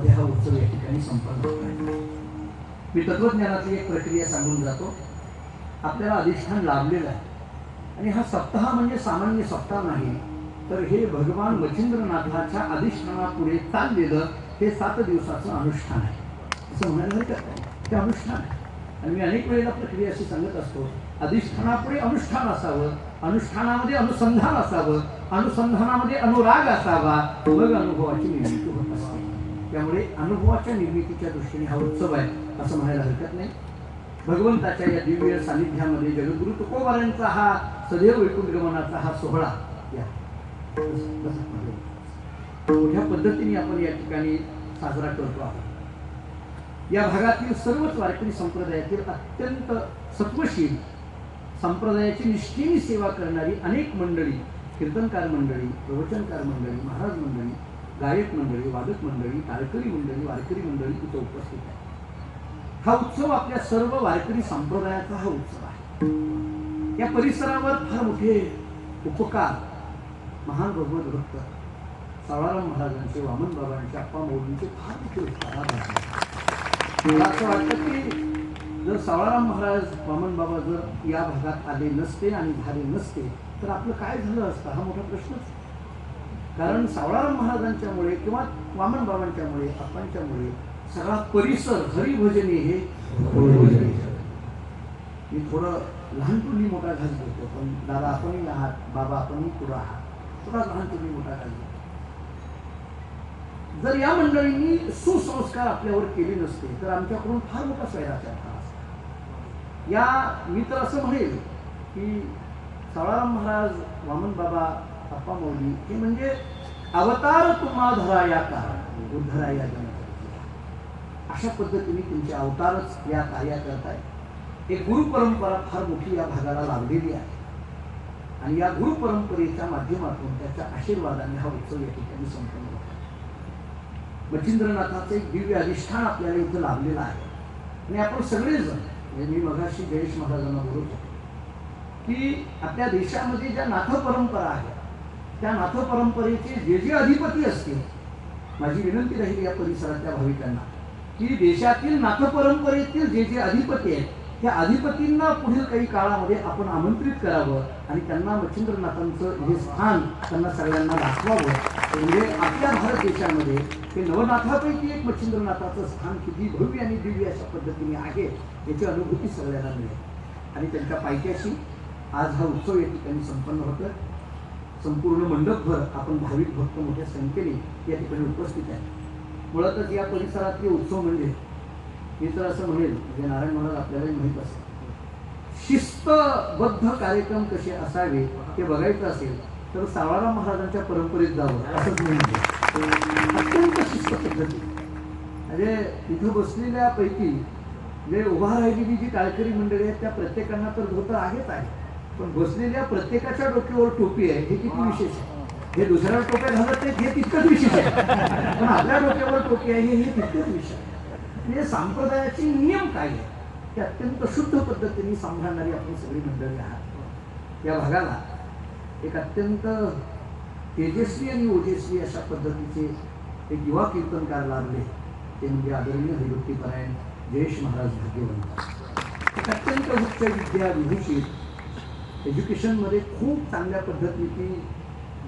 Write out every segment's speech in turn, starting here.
मध्ये हा उत्सव या ठिकाणी संपन्न होत आहे. मी तत्वज्ञानातली एक प्रक्रिया सांगून जातो. आपल्याला अधिष्ठान लाभलेलं आहे. आणि हा सप्ताह म्हणजे सामान्य सप्ताह नाही तर हे भगवान मच्छिंद्रनाथाच्या अधिष्ठानापुढे चाललेलं हे सात दिवसाचं अनुष्ठान आहे. असं म्हणायला हरकत नाही. ते अनुष्ठान आहे. आणि मी अनेक वेळेला प्रक्रिया अशी सांगत असतो अधिष्ठानापुढे अनुष्ठान असावं अनुष्ठानामध्ये अनुसंधान असावं अनुसंधानामध्ये अनुराग असावा मग अनुभवाची निर्मिती होत असते. त्यामुळे अनुभवाच्या निर्मितीच्या दृष्टीने हा उत्सव आहे असं म्हणायला हरकत नाही. भगवंताच्या या दिव्य सानिध्यामध्ये जगद्गुरु तुकोबारांचा हा सदैव वैकुंठ गमनाचा हा सोहळा या. मोठ्या पद्धतीने आपण या ठिकाणी साजरा करतो आहोत. या भागातील सर्वच वारकरी संप्रदायातील अत्यंत सत्वशील संप्रदायाची निष्ठेने सेवा करणारी अनेक मंडळी कीर्तनकार मंडळी प्रवचनकार मंडळी महाराज मंडळी गायक मंडळी वादक मंडळी तारकरी मंडळी वारकरी मंडळी तिथं उपस्थित आहे हा उत्सव आपल्या सर्व वारकरी संप्रदायाचा हा उत्सव आहे. या परिसरावर फार मोठे उपकार महान भगवत भक्त सावाराम महाराजांचे वामन बाबांचे अप्पा मौलींचे फार मोठे उपकार मला असं वाटतं की जर सावळाराम महाराज वामन बाबा जर या भागात आले नसते आणि झाले नसते तर आपलं काय झालं असतं? हा मोठा प्रश्नच कारण सावळाराम महाराजांच्यामुळे किंवा वामन बाबांच्यामुळे अप्पांच्यामुळे सगळा परिसर हरिभजनी हे मी थोडं लहानपणी मोठा घास घेतो पण दादा आपणही आहात बाबा आपणही पुढं आहात. थोडा लहानपणी मोठा घास घेतो जर या मंडळींनी सुसंस्कार आपल्यावर केले नसते तर आमच्याकडून फार मोठा स्वैराचार झाला असता. या मी तर असं म्हणेल की सावळाराम महाराज वामन बाबा अप्पा मौली हे म्हणजे अवतार तुम्हा धरा या कारण उद्धरा या जन अशा पद्धतीने तुमचे अवतारच या कार्याकरता आहे एक गुरु परंपरा फार मोठी या भागाला लाभलेली आहे. आणि या गुरु परंपरेच्या माध्यमातून त्याच्या आशीर्वादाने हा उत्सव या ठिकाणी संपन्न होतो. मच्छिंद्रनाथाचं एक दिव्य अधिष्ठान आपल्याला इथं लाभलेलं आहे. आणि आपण सगळेजण म्हणजे मी मगाशी जयेश महाराजांना बोलत होतो की आपल्या देशामध्ये ज्या नाथ परंपरा आहेत त्या नाथ परंपरेचे जे जे अधिपती असतील माझी विनंती राहील या परिसरातल्या भाविकांना की देशातील नाथ परंपरेतील जे जे अधिपती आहेत त्या अधिपतींना पुढील काही काळामध्ये आपण आमंत्रित करावं आणि त्यांना मच्छिंद्रनाथांचं हे स्थान त्यांना सगळ्यांना दाखवावं. म्हणजे आपल्या भारत देशामध्ये हे नवनाथापैकी एक मच्छिंद्रनाथाचं स्थान किती भव्य आणि दिव्य अशा पद्धतीने आहे याची अनुभूती सगळ्यांना मिळेल. आणि त्यांच्या पायथ्याशी आज हा उत्सव या ठिकाणी संपन्न होतं संपूर्ण मंडपभर आपण भाविक भक्त मोठ्या संख्येने या ठिकाणी उपस्थित आहे मुळातच या परिसरातले उत्सव म्हणजे मी तर असं म्हणेल म्हणजे नारायण महाराज आपल्यालाही माहीत असेल शिस्तबद्ध कार्यक्रम कसे असावे हे बघायचं असेल तर सावळाराम महाराजांच्या परंपरेत जावं असंच म्हणजे अत्यंत शिस्त पद्धती. म्हणजे इथं बसलेल्यापैकी म्हणजे जे उभा राहिलेली जी काळकरी मंडळी आहेत त्या प्रत्येकांना तर धोतर आहेच आहे. पण बसलेल्या प्रत्येकाच्या डोक्यावर टोपी आहे हे किती विशेष आहे? हे दुसऱ्या टोप्या घालत नाहीत हे तितकंच विशेष आहे. पण आपल्या डोक्यावर टोपी आहे हे तितकंच विशेष आहे. म्हणजे संप्रदायाचे नियम काय आहे ते अत्यंत शुद्ध पद्धतीने सांभाळणारी आपण सगळी मंडळी आहात. या भागाला एक अत्यंत तेजस्वी आणि ओजस्वी अशा पद्धतीचे एक युवा कीर्तनकार लाभले ते म्हणजे आदरणीय हरिभक्तीपरायण जयेश महाराज भाग्यवंत. एक अत्यंत उच्च विद्या विभूषित एज्युकेशनमध्ये खूप चांगल्या पद्धतीची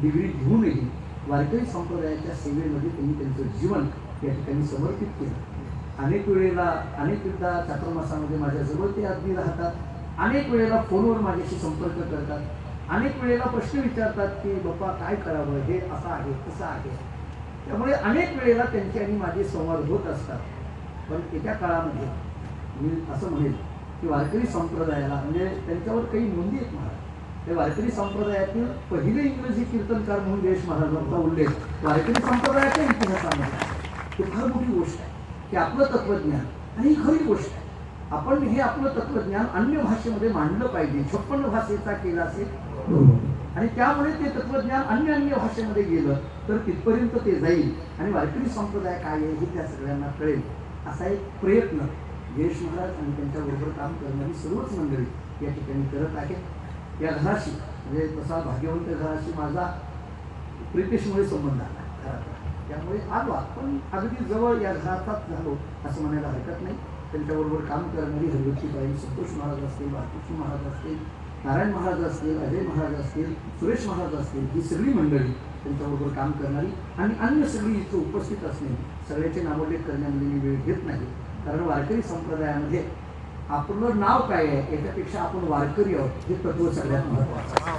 डिग्री घेऊनही वारकरी संप्रदायाच्या सेवेमध्ये त्यांनी त्यांचं जीवन या ठिकाणी समर्पित केलं. अनेक वेळेला अनेकदा चातुर्मासामध्ये माझ्याजवळ ते अगदी राहतात. अनेक वेळेला फोनवर माझ्याशी संपर्क करतात. अनेक वेळेला प्रश्न विचारतात की बाप्पा काय करावं? हे असं आहे तसं आहे. त्यामुळे अनेक वेळेला त्यांचे आणि माझे संवाद होत असतात. पण येत्या काळामध्ये मी असं म्हणेल की वारकरी संप्रदायाला म्हणजे त्यांच्यावर काही नोंदी आहेत महाराज. त्या वारकरी संप्रदायातील पहिले इंग्रजी कीर्तनकार म्हणून देश महाराजांचा उल्लेख वारकरी संप्रदायाच्या इतिहासामध्ये आहे. ही फार मोठी गोष्ट आहे की आपलं तत्वज्ञान आणि ही खरी गोष्ट आहे. आपण हे आपलं तत्वज्ञान अन्य भाषेमध्ये मांडलं पाहिजे छप्पन्न भाषेचा केला असेल आणि त्यामुळे ते तत्वज्ञान अन्य अन्य भाषेमध्ये गेलं तर तिथपर्यंत ते जाईल आणि वारकरी संप्रदाय काय आहे हे त्या सगळ्यांना कळेल. असा एक प्रयत्न जयेश महाराज आणि त्यांच्याबरोबर काम करणारी सर्वच मंडळी या ठिकाणी करत आहेत. या घराशी म्हणजे तसा भाग्यवंत घराशी माझा प्रितेशमुळे संबंध आला खरा त्यामुळे आलो आपण अगदी जवळ या घरातात झालो असं म्हणायला हरकत नाही. त्यांच्याबरोबर काम करणारी हरिवतीबाई संतोष महाराज असतील बाळकृष्ण महाराज असतील नारायण महाराज असतील अजय महाराज असतील सुरेश महाराज असतील ही सगळी मंडळी त्यांच्याबरोबर काम करणारी आणि अन्य सगळी इथं उपस्थित असणे सगळ्याचे नामोल्लेख करण्यामध्ये मी वेळ घेत नाही. कारण वारकरी संप्रदायामध्ये आपलं नाव काय आहे याच्यापेक्षा आपण वारकरी आहोत हे तत्व सगळ्यात महत्वाचं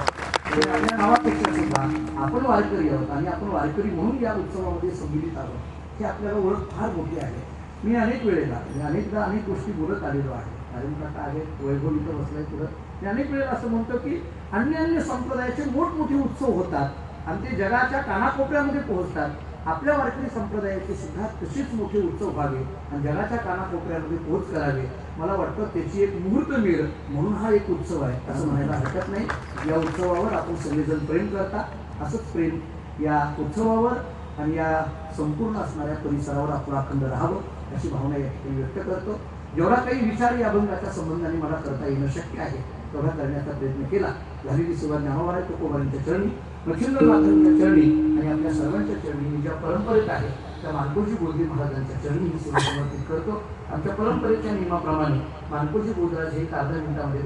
आपल्या नावापेक्षा सुद्धा आपण वारकरी आहोत आणि आपण वारकरी म्हणून या उत्सवामध्ये संमिलित आहोत हे आपल्याला ओळख फार मोठी आहे. मी अनेक वेळेला मी अनेकदा अनेक गोष्टी बोलत आलेलो आहे. कारण काका आहे वैभव इथं बसलाय पुढं मी अनेक वेळेला असं म्हणतो की अन्य अन्य संप्रदायाचे मोठमोठे उत्सव होतात आणि ते जगाच्या कानाकोपऱ्यामध्ये पोहोचतात. आपल्या वारकरी संप्रदायाचे सुद्धा तसेच मोठे उत्सव व्हावे आणि जगाच्या कानाकोपऱ्यामध्ये पोहोच करावे. मला वाटतं त्याची एक मुहूर्त मिळ म्हणून हा एक उत्सव आहे. असं म्हणायला हरकत नाही. या उत्सवावर आपण सगळेजण प्रेम करता. असंच प्रेम या उत्सवावर आणि या संपूर्ण असणाऱ्या परिसरावर आपण अखंड राहावं अशी भावना या ठिकाणी व्यक्त करतो. जेवढा काही विचार या अभंगाच्या संबंधाने मला करता येणं शक्य आहे तेवढा करण्याचा प्रयत्न केला. झालेली सेवा ज्ञानोबा तुकोबांच्या चरणी चरणी मातांच्या चरणी आणि आपल्या सर्वांच्या चरणी मी ज्या परंपरेत आहे त्या मानकोजी बोधे महाराजांच्या चरणी ही सेवा समर्पित करतो. आमच्या परंपरेच्या नियमाप्रमाणे मानकोजी बोधराज हे एक अर्धा मिनिटामध्ये